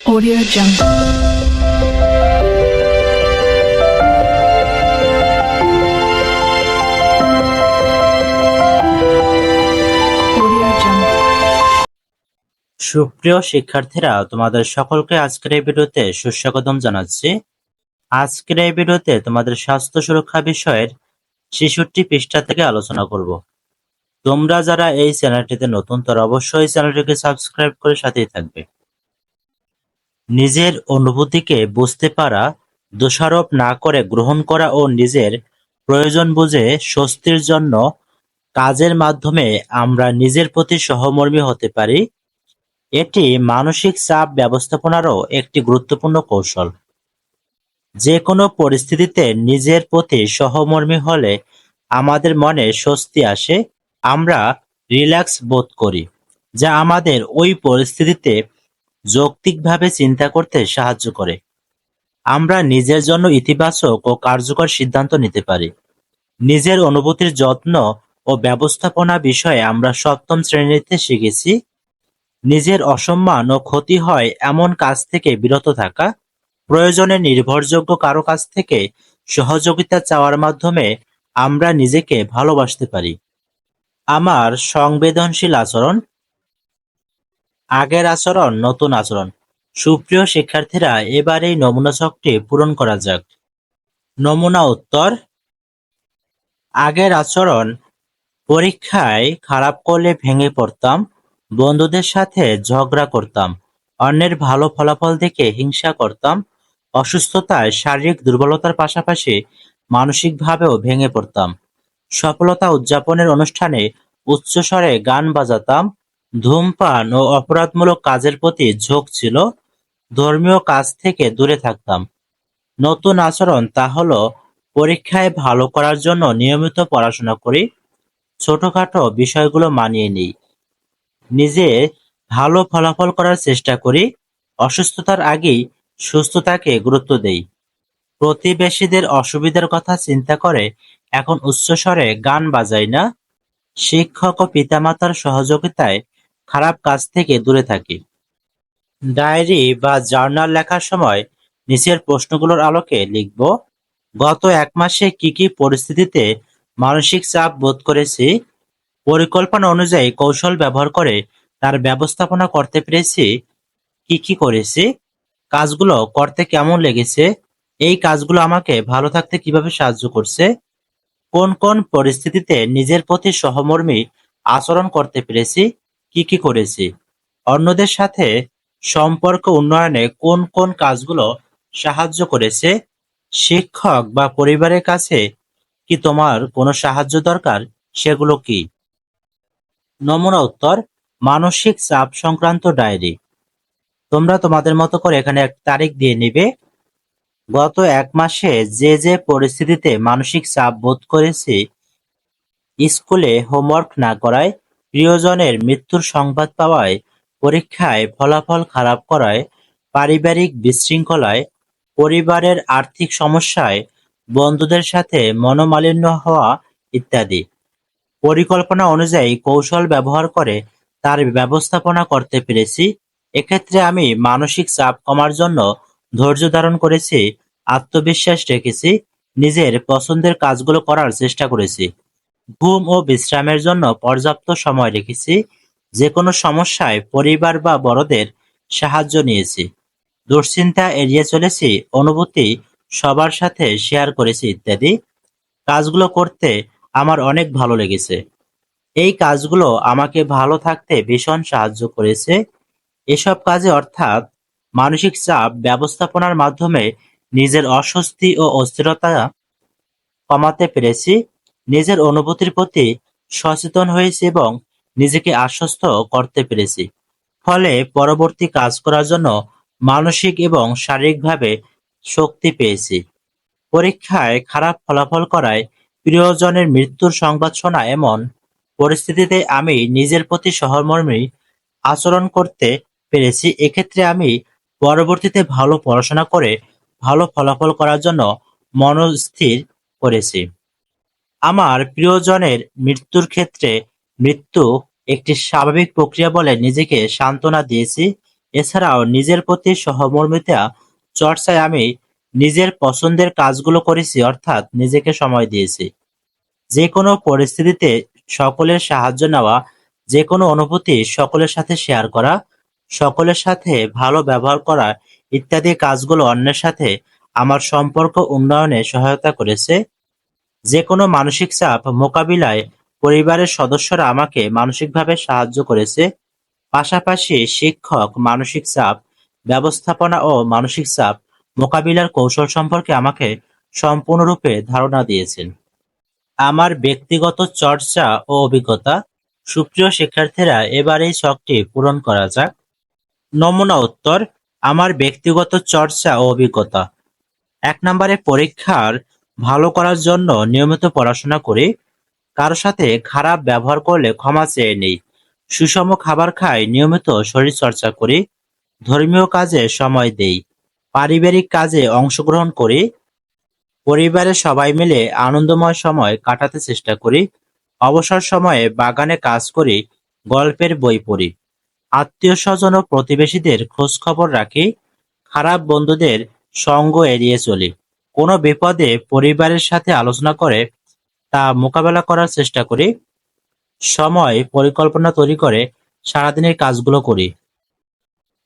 Audio Jungle. সুপ্রিয় শিক্ষার্থীরা, তোমাদের সকলকে আজকের এই ভিডিওতে সুস্বাগতম জানাচ্ছি। আজকের এই ভিডিওতে তোমাদের স্বাস্থ্য সুরক্ষা বিষয়ের ছেষট্টি পৃষ্ঠা থেকে আলোচনা করব। তোমরা যারা এই চ্যানেলটিতে নতুন, তারা অবশ্যই চ্যানেলটিকে সাবস্ক্রাইব করে সাথেই থাকবে। নিজের অনুভূতিকে বুঝতে পারা, দোষারোপ না করে গ্রহণ করা ও নিজের প্রয়োজন বুঝে স্বস্তির জন্য কাজের মাধ্যমে আমরা নিজের প্রতি সহমর্মী হতে পারি, এটি মানসিক চাপ ব্যবস্থাপনারও একটি গুরুত্বপূর্ণ কৌশল। যে কোনো পরিস্থিতিতে নিজের প্রতি সহমর্মী হলে আমাদের মনে স্বস্তি আসে, আমরা রিল্যাক্স বোধ করি, যা আমাদের ওই পরিস্থিতিতে যৌক্তিকভাবে চিন্তা করতে সাহায্য করে। আমরা নিজের জন্য ইতিবাচক ও কার্যকর সিদ্ধান্ত নিতে পারি। নিজের অনুভূতির যত্ন ও ব্যবস্থাপনা বিষয়ে আমরা সপ্তম শ্রেণীতে শিখেছি। নিজের অসম্মান ও ক্ষতি হয় এমন কাজ থেকে বিরত থাকা, প্রয়োজনে নির্ভরযোগ্য কারও কাছ থেকে সহযোগিতা চাওয়ার মাধ্যমে আমরা নিজেকে ভালোবাসতে পারি। আমার সংবেদনশীল আচরণ আগের আচরণ, নতুন আচরণ। সুপ্রিয় শিক্ষার্থীরা, এবার এই নমুনা ছকটি পূরণ করা যাক। নমুনা উত্তর, আগের আচরণ, পরীক্ষায় খারাপ করলে ভেঙে পড়তাম, বন্ধুদের সাথে ঝগড়া করতাম, অন্যের ভালো ফলাফল দেখে হিংসা করতাম, অসুস্থতায় শারীরিক দুর্বলতার পাশাপাশি মানসিকভাবেও ভেঙে পড়তাম, সফলতা উদযাপনের অনুষ্ঠানে উচ্চস্বরে গান বাজাতাম ধূমপান ও অপরাধমূলক কাজের প্রতি ঝোঁক ছিল। ধর্মীয় কাজ থেকে দূরে থাকতাম। নতুন আচরণ তা হলো পরীক্ষায় ভালো করার জন্য নিয়মিত পড়াশোনা করি, ছোটখাটো বিষয়গুলো মানিয়ে নিই, নিজে ভালো ফলাফল করার চেষ্টা করি, অসুস্থতার আগেই সুস্থতাকে গুরুত্ব দেই। প্রতিবেশীদের অসুবিধার কথা চিন্তা করে এখন উচ্চস্বরে গান বাজাই না। শিক্ষক ও পিতামাতার সহযোগিতায় খারাপ কাজ থেকে দূরে থাকি। ডায়েরি বা জার্নাল লেখার সময় নিচের প্রশ্নগুলোর আলোকে লিখব, গত এক মাসে কি কি পরিস্থিতিতে মানসিক চাপ বোধ করেছি? পরিকল্পনা অনুযায়ী কৌশল ব্যবহার করে তার ব্যবস্থাপনা করতে পেরেছি। কি কি করেছি? কাজগুলো করতে কেমন লেগেছে? এই কাজগুলো আমাকে ভালো থাকতে কীভাবে সাহায্য করছে? কোন কোন পরিস্থিতিতে নিজের প্রতি সহমর্মী আচরণ করতে পেরেছি? কি কি করেছি? অন্যদের সাথে সম্পর্ক উন্নয়নে কোন কোন কাজগুলো সাহায্য করেছে? শিক্ষক বা পরিবারের কাছে কি তোমার কোনো সাহায্য দরকার? সেগুলো কি? নমুনা উত্তর, মানসিক চাপ সংক্রান্ত ডায়েরি। তোমরা তোমাদের মতো করে এখানে এক তারিখ দিয়ে নিবে। গত এক মাসে যে যে পরিস্থিতিতে মানসিক চাপ বোধ করেছি, স্কুলে হোমওয়ার্ক না করায় প্রিয়জনের মৃত্যুর সংবাদ পাওয়ায় পরীক্ষায় ফলাফল খারাপ করায় পারিবারিক বিশৃঙ্খলায়, পরিবারের আর্থিক সমস্যায় বন্ধুদের সাথে মনোমালিন্য হওয়া ইত্যাদি। পরিকল্পনা অনুযায়ী কৌশল ব্যবহার করে তার ব্যবস্থাপনা করতে পেরেছি। এক্ষেত্রে আমি মানসিক চাপ কমার জন্য ধৈর্য ধারণ করেছি, আত্মবিশ্বাস রেখেছি, নিজের পছন্দের কাজগুলো করার চেষ্টা করেছি। ঘুম ও বিশ্রামের জন্য পর্যাপ্ত সময় রেখেছি যে কোনো সমস্যায় পরিবার বা বড়দের সাহায্য নিয়েছি। দুশ্চিন্তা এড়িয়ে চলেছি, অনুভূতি সবার সাথে শেয়ার করেছি ইত্যাদি। কাজগুলো করতে আমার অনেক ভালো লেগেছে। এই কাজগুলো আমাকে ভালো থাকতে ভীষণ সাহায্য করেছে। এসব কাজে অর্থাৎ মানসিক চাপ ব্যবস্থাপনার মাধ্যমে নিজের অস্বস্তি ও অস্থিরতা কমাতে পেরেছি। নিজের অনুভূতির প্রতি সচেতন হয়েছি এবং নিজেকে আশ্বস্ত করতে পেরেছি। ফলে পরবর্তী কাজ করার জন্য মানসিক এবং শারীরিকভাবে শক্তি পেয়েছি। পরীক্ষায় খারাপ ফলাফল করায় প্রিয়জনের মৃত্যুর সংবাদ শোনা এমন পরিস্থিতিতে আমি নিজের প্রতি সহমর্মী আচরণ করতে পেরেছি। এক্ষেত্রে আমি পরবর্তীতে ভালো পড়াশোনা করে ভালো ফলাফল করার জন্য মনস্থির করেছি। আমার প্রিয়জনের মৃত্যুর ক্ষেত্রে মৃত্যু একটি স্বাভাবিক প্রক্রিয়া বলে নিজেকে সান্ত্বনা দিয়েছি। এছাড়াও নিজের প্রতি সহমর্মিতা চর্চায় আমি নিজের পছন্দের কাজগুলো করেছি, অর্থাৎ নিজেকে সময় দিয়েছি। যে কোনো পরিস্থিতিতে সকলের সাহায্য নেওয়া যে কোনো অনুভূতি সকলের সাথে শেয়ার করা, সকলের সাথে ভালো ব্যবহার করা ইত্যাদি কাজগুলো অন্যের সাথে আমার সম্পর্ক উন্নয়নে সহায়তা করেছে। যে কোনো মানসিক চাপ মোকাবিলায় পরিবারের সদস্যরা আমাকে মানসিকভাবে সাহায্য করেছে। পাশাপাশি শিক্ষক মানসিক চাপ, ব্যবস্থাপনা ও মানসিক চাপ মোকাবিলার কৌশল সম্পর্কে আমাকে সম্পূর্ণরূপে ধারণা দিয়েছেন। আমার ব্যক্তিগত চর্চা ও অভিজ্ঞতা, সুপ্রিয় শিক্ষার্থীরা এবার এই শখটি পূরণ করা যাক। নমুনা উত্তর, আমার ব্যক্তিগত চর্চা ও অভিজ্ঞতা। এক নম্বরে পরীক্ষার ভালো করার জন্য নিয়মিত পড়াশোনা করি। কারও সাথে খারাপ ব্যবহার করলে ক্ষমা চেয়ে নেই। সুষম খাবার খাই, নিয়মিত শরীর চর্চা করি। ধর্মীয় কাজে সময় দেই। পারিবারিক কাজে অংশগ্রহণ করি। পরিবারের সবাই মিলে আনন্দময় সময় কাটাতে চেষ্টা করি। অবসর সময়ে বাগানে কাজ করি, গল্পের বই পড়ি। আত্মীয় স্বজন ও প্রতিবেশীদের খোঁজ খবর রাখি। খারাপ বন্ধুদের সঙ্গ এড়িয়ে চলি। কোনো বিপদে পরিবারের সাথে আলোচনা করে তা মোকাবেলা করার চেষ্টা করি। সময় পরিকল্পনা তৈরি করে সারাদিনের কাজগুলো করি।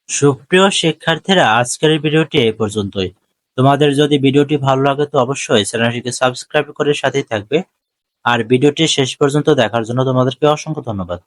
সুপ্রিয় শিক্ষার্থীরা, আজকের ভিডিওটি এই পর্যন্তই। তোমাদের যদি ভিডিওটি ভালো লাগে তো অবশ্যই চ্যানেলটিকে সাবস্ক্রাইব করে সাথেই থাকবে। আর ভিডিওটি শেষ পর্যন্ত দেখার জন্য তোমাদেরকে অসংখ্য ধন্যবাদ।